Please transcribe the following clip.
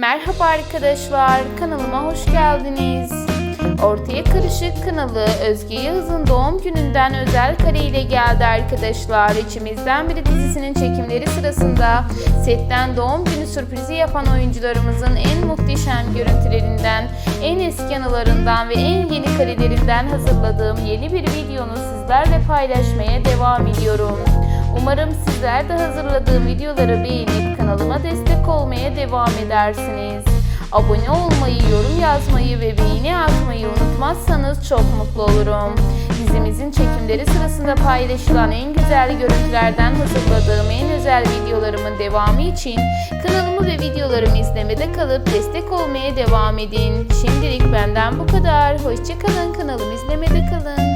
Merhaba arkadaşlar, kanalıma hoş geldiniz. Ortaya Karışık kanalı Özge Yağız'ın doğum gününden özel kareyle geldi arkadaşlar. İçimizden biri dizisinin çekimleri sırasında setten doğum günü sürprizi yapan oyuncularımızın en muhteşem görüntülerinden, en eski anılarından ve en yeni karelerinden hazırladığım yeni bir videonu sizlerle paylaşmaya devam ediyorum. Umarım sizler de hazırladığım videoları beğenip kanalıma destek olmaya devam edersiniz. Abone olmayı, yorum yazmayı ve beğeni atmayı unutmazsanız çok mutlu olurum. Dizimizin çekimleri sırasında paylaşılan en güzel görüntülerden hazırladığım en özel videolarımın devamı için kanalımı ve videolarımı izlemede kalıp destek olmaya devam edin. Şimdilik benden bu kadar. Hoşçakalın kanalımı izlemede kalın.